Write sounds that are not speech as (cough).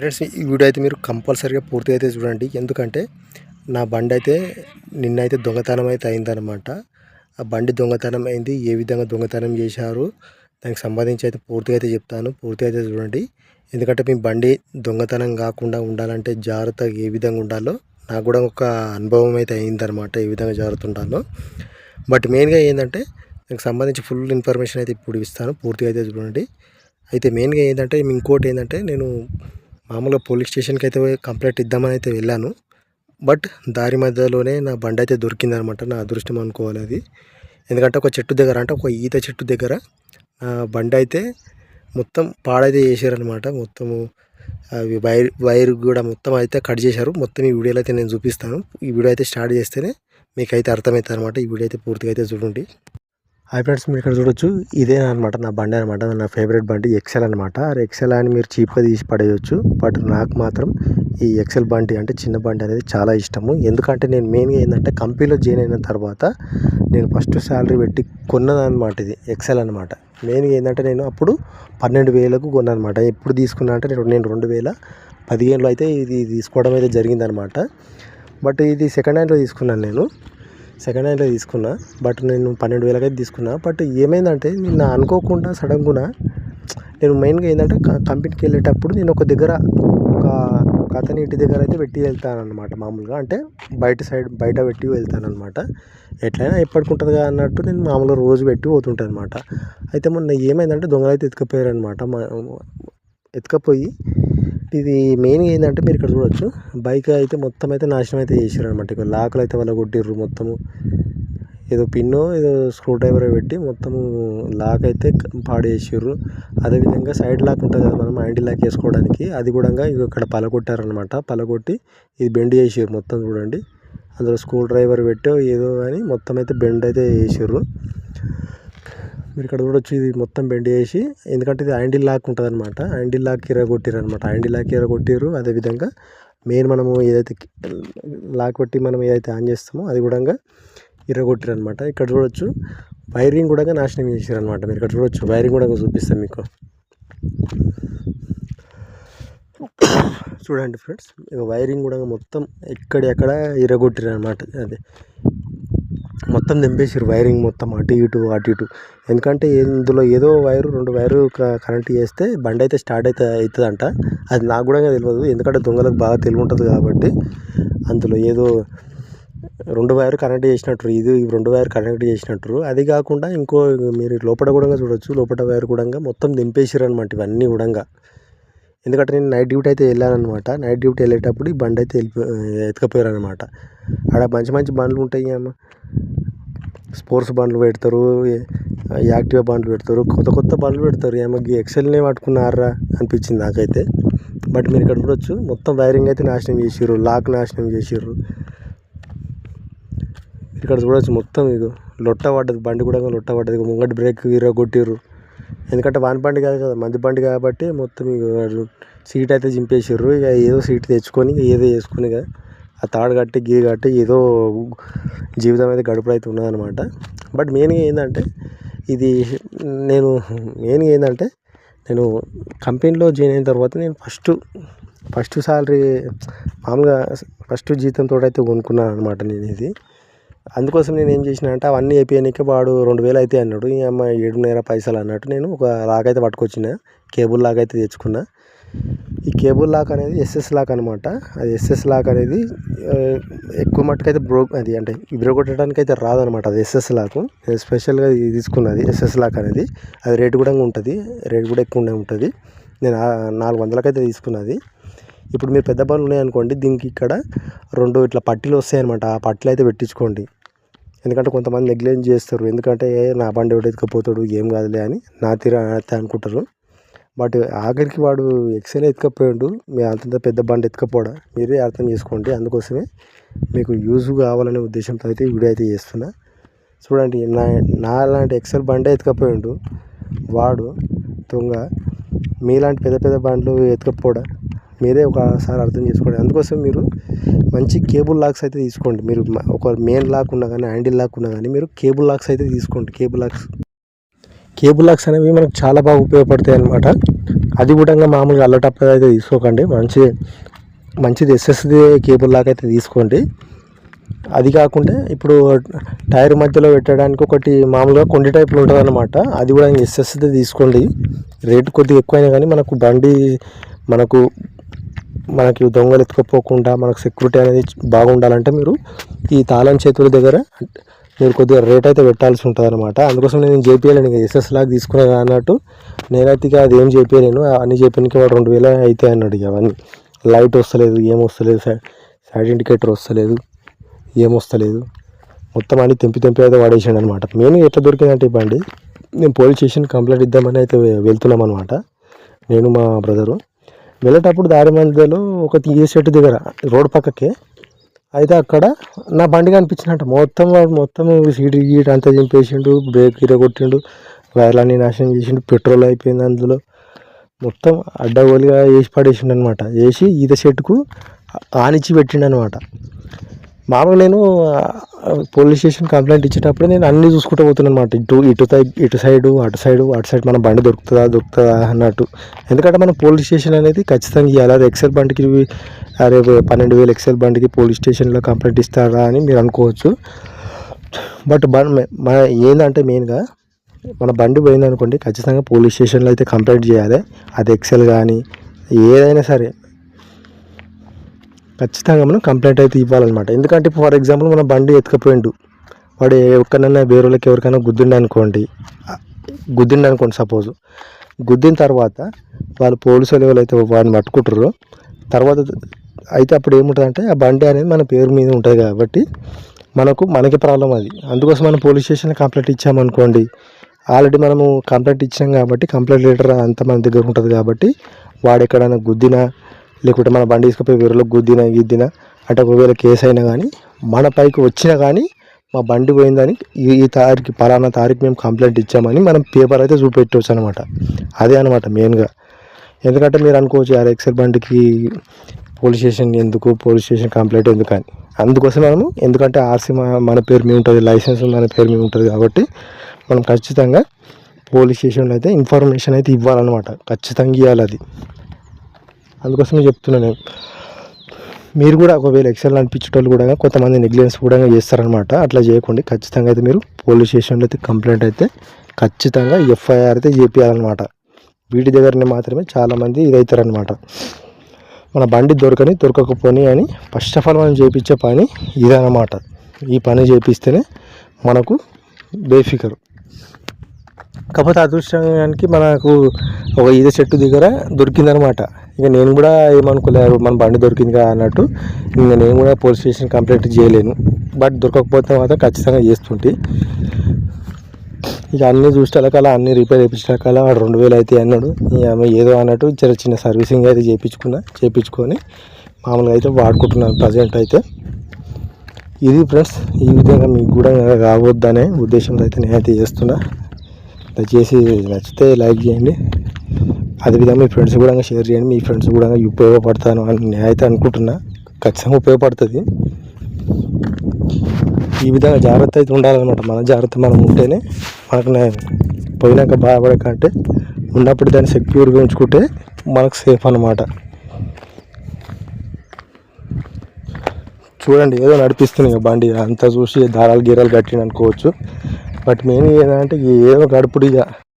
Friends ఈ video అయితే మీరు కంపల్సరీగా పూర్తి అయితే చూడండి. ఎందుకంటే నా బండి అయితే నిన్నైతే దొంగతనం అయితే అయిందనమాట ఆ బండి దొంగతనం అయింది. ఏ విధంగా దొంగతనం చేశారు దానికి సంబంధించి అయితే పూర్తిగా అయితే చెప్తాను. పూర్తిగా అయితే చూడండి. ఎందుకంటే మీ బండి దొంగతనం కాకుండా ఉండాలంటే జాగ్రత్తగా ఏ విధంగా ఉండాలో నాకు కూడా ఒక అనుభవం అయితే అయిందనమాట ఏ విధంగా జాగ్రత్త ఉండాలో. బట్ మెయిన్గా ఏంటంటే దానికి సంబంధించి ఫుల్ ఇన్ఫర్మేషన్ అయితే ఇప్పుడు ఇస్తాను. పూర్తిగా అయితే చూడండి. అయితే మెయిన్గా ఏంటంటే ఇంకోటి ఏంటంటే నేను మామూలుగా పోలీస్ స్టేషన్కి అయితే కంప్లైంట్ ఇద్దామని అయితే వెళ్ళాను. బట్ దారి మధ్యలోనే నా బండి అయితే దొరికిందనమాట. నా అదృష్టం అనుకోవాలి అది. ఎందుకంటే ఒక చెట్టు దగ్గర అంటే ఒక ఈత చెట్టు దగ్గర నా బండి అయితే మొత్తం పాడైతే చేశారనమాట. మొత్తము అవి వైర్ వైర్ కూడా మొత్తం అయితే కట్ చేశారు. మొత్తం ఈ వీడియోలో అయితే నేను చూపిస్తాను. ఈ వీడియో అయితే స్టార్ట్ చేస్తేనే మీకు అయితే అర్థమవుతుంది అనమాట ఈ వీడియో అయితే పూర్తిగా అయితే చూడండి. హాయ్ ఫ్రెండ్స్ మీరు ఇక్కడ చూడొచ్చు. ఇదే అనమాట నా బండి అనమాట నా ఫేవరెట్ బండి ఎక్సెల్ అనమాట ఎక్సెల్ అని మీరు చీప్గా తీసి పడేయచ్చు బట్ నాకు మాత్రం ఈ ఎక్సెల్ బండి అంటే చిన్న బండి అనేది చాలా ఇష్టము. ఎందుకంటే నేను మెయిన్గా ఏంటంటే కంపెనీలో జాయిన్ అయిన తర్వాత నేను ఫస్ట్ శాలరీ పెట్టి కొన్నదనమాట ఇది ఎక్సెల్ అనమాట మెయిన్గా ఏంటంటే నేను అప్పుడు పన్నెండు వేలకు కొన్నానమాట ఎప్పుడు తీసుకున్నా అంటే నేను రెండు వేల పదిహేనులో అయితే ఇది తీసుకోవడం అయితే జరిగిందనమాట బట్ ఇది సెకండ్ హ్యాండ్లో తీసుకున్నాను నేను. సెకండ్ హ్యాండ్లో తీసుకున్నా బట్ నేను పన్నెండు వేలకైతే తీసుకున్నా. బట్ ఏమైందంటే నిన్న అనుకోకుండా సడన్గా నేను మెయిన్గా ఏంటంటే కంపెనీకి వెళ్ళేటప్పుడు నేను ఒక దగ్గర ఒక కథని అతని ఇంటి దగ్గర అయితే పెట్టి వెళ్తానమాట మామూలుగా. అంటే బయట సైడ్ బయట పెట్టి వెళ్తానమాట ఎట్లయినా ఎప్పటికుంటుంది కదా అన్నట్టు నేను మామూలుగా రోజు పెట్టి పోతుంటాను అనమాట అయితే మొన్న ఏమైందంటే దొంగలు అయితే ఎత్తుకపోయారు అనమాట ఎత్తుకపోయి ఇది మెయిన్ ఏంటంటే మీరు ఇక్కడ చూడొచ్చు. బైక్ అయితే మొత్తం అయితే నాశనం అయితే చేసారు అనమాట ఇక్కడ లాకులు అయితే వాళ్ళ కొట్టిర్రు మొత్తము. ఏదో పిన్నో ఏదో స్క్రూ డ్రైవర్ పెట్టి మొత్తము లాక్ అయితే పాడు చేసిర్రు అదేవిధంగా సైడ్ లాక్ ఉంటుంది కదా మనం హ్యాండిల్ లాక్ వేసుకోవడానికి అది కూడా ఇక్కడ పలగొట్టారనమాట పలగొట్టి ఇది బెండ్ చేసారు మొత్తం చూడండి. అందులో స్క్రూ డ్రైవర్ పెట్టో ఏదో కానీ మొత్తం అయితే బెండ్ అయితే చేసారు మీరు ఇక్కడ చూడొచ్చు ఇది మొత్తం బెండ్ చేసి ఎందుకంటే ఇది హ్యాండిల్ లాక్ ఉంటుంది అనమాట హ్యాండిల్ లాక్ ఇరగొట్టిరు అనమాట హ్యాండిల్ లాక్ ఇరగొట్టిరు అదేవిధంగా మెయిన్ మనము ఏదైతే లాక్ కొట్టి మనం ఏదైతే ఆన్ చేస్తామో అది కూడా ఇరగొట్టిరు అనమాట ఇక్కడ చూడొచ్చు వైరింగ్ కూడా నాశనం చేసారు అనమాట మీరు ఇక్కడ చూడొచ్చు వైరింగ్ కూడా చూపిస్తాను మీకు. (coughs) చూడండి ఫ్రెండ్స్ ఇక వైరింగ్ కూడా మొత్తం ఎక్కడెక్కడ ఇరగొట్టిరు అనమాట అది మొత్తం దింపేసారు వైరింగ్ మొత్తం అటు ఇటు అటు ఇటు. ఎందుకంటే ఇందులో ఏదో వైరు రెండు వైరు కనెక్ట్ చేస్తే బండి అయితే స్టార్ట్ అయితే అవుతుందంట అది నాకు కూడా తెలియదు ఎందుకంటే దొంగలకు బాగా తెలివి ఉంటుంది కాబట్టి. అందులో ఏదో రెండు వైర్ కనెక్ట్ చేసినట్టు ఇది రెండు వైర్ కనెక్ట్ చేసినట్టు. అది కాకుండా ఇంకో మీరు లోపల కూడా చూడొచ్చు లోపల వైర్ కూడా మొత్తం దింపేసారు అనమాట ఇవన్నీ కూడా ఎందుకంటే నేను నైట్ డ్యూటీ అయితే వెళ్ళాను అనమాట నైట్ డ్యూటీ వెళ్ళేటప్పుడు ఈ బండి అయితే వెళ్ళిపో ఎత్తుకపోయారు అనమాట ఆడ మంచి మంచి బండ్లు ఉంటాయి అమ్మ. స్పోర్ట్స్ బండ్లు పెడతారు యాక్టివా బండ్లు పెడతారు కొత్త కొత్త బండ్లు పెడతారు. ఏమో ఎక్సెల్నే పట్టుకున్నారా అనిపించింది నాకైతే. బట్ మీరు ఇక్కడ చూడొచ్చు మొత్తం వైరింగ్ అయితే నాశనం చేసిర్రు లాక్ నాశనం చేసిర్రు. ఇక్కడ చూడొచ్చు మొత్తం మీకు లొట్ట పడ్డది బండి కూడా లొట్ట పడ్డది ముంగటి బ్రేక్ కొట్టిర్రు ఎందుకంటే వాన్ బండి కాదు కదా మంది బండి కాబట్టి మొత్తం ఇక సీట్ అయితే చింపేసిర్రు ఇక ఏదో సీట్ తెచ్చుకొని ఏదో వేసుకొని ఇక ఆ తాడు కట్టి గీ కట్టి ఏదో జీవితం అయితే గడుపుడు అయితే ఉన్నదనమాట బట్ మెయిన్గా ఏంటంటే ఇది నేను మెయిన్గా ఏంటంటే నేను కంపెనీలో జాయిన్ అయిన తర్వాత నేను ఫస్ట్ ఫస్ట్ సాలరీ మామూలుగా ఫస్ట్ జీతంతో అయితే కొనుక్కున్నాను అనమాట నేను ఇది అందుకోసం నేను ఏం చేసిన అంటే అవన్నీ అయిపోయాక వాడు రెండు వేలు అయితే అన్నాడు. ఈ అమ్మాయి ఏడున్నర పైసలు అన్నట్టు నేను ఒక లాగైతే అయితే పట్టుకొచ్చిన కేబుల్ లాగా అయితే తెచ్చుకున్నా. ఈ కేబుల్ లాక్ అనేది ఎస్ఎస్ లాక్ అనమాట అది ఎస్ఎస్ లాక్ అనేది ఎక్కువ మట్టుకైతే బ్రో అది అంటే విరగొట్టడానికి అయితే రాదనమాట అది ఎస్ఎస్ లాక్. స్పెషల్గా తీసుకున్నది ఎస్ఎస్ లాక్ అనేది. అది రేటు కూడా ఉంటుంది రేట్ కూడా ఎక్కువ ఉంటుంది. నేను నాలుగు వందలకైతే తీసుకున్నది. ఇప్పుడు మీరు పెద్ద బండ్లు ఉన్నాయనుకోండి దీనికి ఇక్కడ రెండు ఇట్లా పట్టీలు వస్తాయన్నమాట. ఆ పట్టీలు అయితే పెట్టించుకోండి. ఎందుకంటే కొంతమంది నెగ్లెక్ట్ చేస్తారు. ఎందుకంటే నా బండి ఎవడెత్తుకపోతాడు ఏం కాదులే అని నా తీర అనుకుంటారు. బట్ ఆఖరికి వాడు ఎక్సెల్ ఎత్తుకపోయాడు. మీ అంత పెద్ద బండి ఎత్తుకపోవడం మీరే అర్థం చేసుకోండి. అందుకోసమే మీకు యూజ్ కావాలనే ఉద్దేశంతో అయితే వీడియో అయితే చేస్తున్నా. చూడండి నా నా లాంటి ఎక్సెల్ బండే ఎత్తుకపోయాడు. వాడు దొంగ మీలాంటి పెద్ద పెద్ద బండ్లు ఎత్తుకపోవడం మీరే ఒకసారి అర్థం చేసుకోండి. అందుకోసం మీరు మంచి కేబుల్ లాక్స్ అయితే తీసుకోండి. మీరు ఒక మెయిన్ లాక్ ఉన్నా కానీ హ్యాండిల్ లాక్ ఉన్నా కానీ మీరు కేబుల్ లాక్స్ అయితే తీసుకోండి. కేబుల్ లాక్స్ కేబుల్ లాక్స్ అనేవి మనకు చాలా బాగా ఉపయోగపడతాయి అనమాట అది కూడా మామూలుగా అల్లటప్పుడు అయితే తీసుకోకండి. మంచి మంచిది ఎస్ఎస్ది కేబుల్ లాక్ అయితే తీసుకోండి. అది కాకుండా ఇప్పుడు టైర్ మధ్యలో పెట్టడానికి ఒకటి మామూలుగా కొండి టైప్లో ఉంటుంది అనమాట అది కూడా ఎస్ఎస్ది తీసుకోండి. రేటు కొద్దిగా ఎక్కువైనా కానీ మనకు బండి మనకు మనకి దొంగలు ఎత్తుకపోకుండా మనకు సెక్యూరిటీ అనేది బాగుండాలంటే మీరు ఈ తాళం చేతుల దగ్గర మీరు కొద్దిగా రేట్ అయితే పెట్టాల్సి ఉంటుంది అనమాట అందుకోసం నేను జేపీఎల్ ఎస్ఎస్ లాగా తీసుకున్నా అన్నట్టు. నేనైతే ఇక అది ఏం చేపీయలేను అన్ని చెప్పడానికి వాడు రెండు వేలు అయితే అన్నాడు ఇక అవన్నీ. లైట్ వస్తలేదు ఏం వస్తలేదు సైడ్ ఇండికేటర్ వస్తలేదు ఏం వస్తలేదు. మొత్తం అన్ని తెంపి తెంపి అయితే వాడేసాడు అనమాట మెయిన్ ఎట్లా దొరికిందంటే ఈ బండి నేను పోలీస్ స్టేషన్ కంప్లైంట్ ఇద్దామని అయితే వెళ్తున్నాం అనమాట నేను మా బ్రదరు. వెళ్ళేటప్పుడు దారి మధ్యలో ఒక ఏ సెట్ దగ్గర రోడ్ పక్కకే అయితే అక్కడ నా బండి కనిపించినట్ట మొత్తం వాడు మొత్తం సీట్ గీట్ అంతా చింపేసిండు బ్రేక్ కొట్టిండు వైర్లన్నీ నాశనం చేసిండు పెట్రోల్ అయిపోయింది అందులో. మొత్తం అడ్డగోలుగా వేసి పడేసిండు అనమాట వేసి ఈత చెట్టుకు ఆనిచ్చి పెట్టిండు అనమాట మామూలుగా నేను పోలీస్ స్టేషన్ కంప్లైంట్ ఇచ్చేటప్పుడు నేను అన్నీ చూసుకుంటూ పోతున్నాను అనమాట ఇటు ఇటు ఇటు సైడు అటు సైడు అటు సైడ్ మన బండి దొరుకుతుందా దొరుకుతుందా అన్నట్టు. ఎందుకంటే మన పోలీస్ స్టేషన్ అనేది ఖచ్చితంగా ఇవ్వాలి అది ఎక్సెల్ బండికి అరే పన్నెండు వేలు ఎక్సెల్ బండికి పోలీస్ స్టేషన్లో కంప్లైంట్ ఇస్తారా అని మీరు అనుకోవచ్చు. బట్ బండి మన ఏంటంటే మెయిన్గా మన బండి పోయిందనుకోండి ఖచ్చితంగా పోలీస్ స్టేషన్లో అయితే కంప్లైంట్ చేయాలి. అది ఎక్సెల్ కానీ ఏదైనా సరే. ఖచ్చితంగా మనం కంప్లైంట్ అయితే ఇవ్వాలన్నమాట. ఎందుకంటే ఫర్ ఎగ్జాంపుల్ మన బండి ఎత్తుకపోయిండు. వాడు ఎక్కడైనా వేరే వాళ్ళకి ఎవరికైనా గుద్దిండు అనుకోండి గుద్దిండు అనుకోండి సపోజ్ గుద్దిన తర్వాత వాళ్ళు పోలీసు వాళ్ళు అయితే వాడిని పట్టుకుంటారు తర్వాత అయితే అప్పుడు ఏముంటుందంటే ఆ బండి అనేది మన పేరు మీద ఉంటుంది కాబట్టి మనకు మనకి ప్రాబ్లం అది. అందుకోసం మనం పోలీస్ స్టేషన్ కంప్లైంట్ ఇచ్చామనుకోండి. ఆల్రెడీ మనము కంప్లైంట్ ఇచ్చాం కాబట్టి కంప్లైంట్ లెటర్ అంతా మన దగ్గర ఉంటుంది కాబట్టి వాడు ఎక్కడైనా గుద్దినా లేకుంటే మన బండి తీసుకుపోయి వేరేలో గుద్దినా గిద్దినా అంటే ఒకవేళ కేసు అయినా కానీ మన పైకి వచ్చినా కానీ మా బండి పోయిందని ఈ ఈ తారీఖు పలానా తారీఖు మేము కంప్లైంట్ ఇచ్చామని మనం పేపర్ అయితే చూపెట్టవచ్చు అనమాట అదే అనమాట మెయిన్గా. ఎందుకంటే మీరు అనుకోవచ్చు యార్ ఎక్సెల్ బండికి పోలీస్ స్టేషన్ ఎందుకు పోలీస్ స్టేషన్ కంప్లైంట్ ఎందుకు అని అందుకోసం మనము ఎందుకంటే ఆర్సీ మన పేరు మీద ఉంటుంది లైసెన్స్ మన పేరు మీద ఉంటుంది కాబట్టి మనం ఖచ్చితంగా పోలీస్ స్టేషన్లో అయితే ఇన్ఫర్మేషన్ అయితే ఇవ్వాలన్నమాట. ఖచ్చితంగా ఇవ్వాలి అది. అందుకోసమే చెప్తున్నాను. నేను మీరు కూడా ఒకవేళ ఎక్సెల్ అనిపించేటోళ్ళు కూడా కొంతమంది నెగ్లిజెన్స్ కూడా చేస్తారనమాట అట్లా చేయకండి. ఖచ్చితంగా అయితే మీరు పోలీస్ స్టేషన్లో అయితే కంప్లైంట్ అయితే ఖచ్చితంగా ఎఫ్ఐఆర్ అయితే చేపించాలన్నమాట వీటి దగ్గరనే మాత్రమే చాలామంది ఇదవుతారనమాట మన బండి దొరకని దొరకకపోని అని ఫస్ట్ ఆఫ్ ఆల్ మనం చేయించే పని ఇదనమాట ఈ పని చేపిస్తేనే మనకు బేఫికర్. కాకపోతే అదృష్టానికి మనకు ఒక ఈత చెట్టు దగ్గర దొరికిందనమాట ఇక నేను కూడా ఏమనుకోలేదు మన బండి దొరికింది కదా అన్నట్టు. ఇంకా నేను కూడా పోలీస్ స్టేషన్ కంప్లైంట్ చేయలేను. బట్ దొరకకపోతే మాత్రం ఖచ్చితంగా చేస్తుంటే. ఇక అన్నీ చూసేకల్లా అన్నీ రిపేర్ చేయించడాకల్లా వాడు రెండు వేలు అయితే అన్నాడు. ఆమె ఏదో అన్నట్టు చిన్న చిన్న సర్వీసింగ్ అయితే చేయించుకున్నా చేయించుకొని మామూలుగా అయితే వాడుకుంటున్నాను ప్రజెంట్ అయితే. ఇది ఫ్రెండ్స్ ఈ విధంగా మీకు కూడా రావద్దనే ఉద్దేశంతో అయితే నేనైతే చేస్తున్నా. దయచేసి నచ్చితే లైక్ చేయండి. అదేవిధంగా మీ ఫ్రెండ్స్ కూడా షేర్ చేయండి. మీ ఫ్రెండ్స్ కూడా ఉపయోగపడతాను అని నేనైతే అనుకుంటున్నా. ఖచ్చితంగా ఉపయోగపడుతుంది. ఈ విధంగా జాగ్రత్త అయితే ఉండాలన్నమాట. మన జాగ్రత్త మనం ఉంటేనే మనకు పోయినాక బాధపడకంటే ఉన్నప్పుడు దాన్ని సెక్యూర్గా ఉంచుకుంటే మనకు సేఫ్ అనమాట చూడండి ఏదో నడిపిస్తుంది బండి. అంతా చూసి దారాలు గీరాలు కట్టిన అనుకోవచ్చు బట్ మెయిన్ ఏదంటే ఏదో గడుపుడు ఇక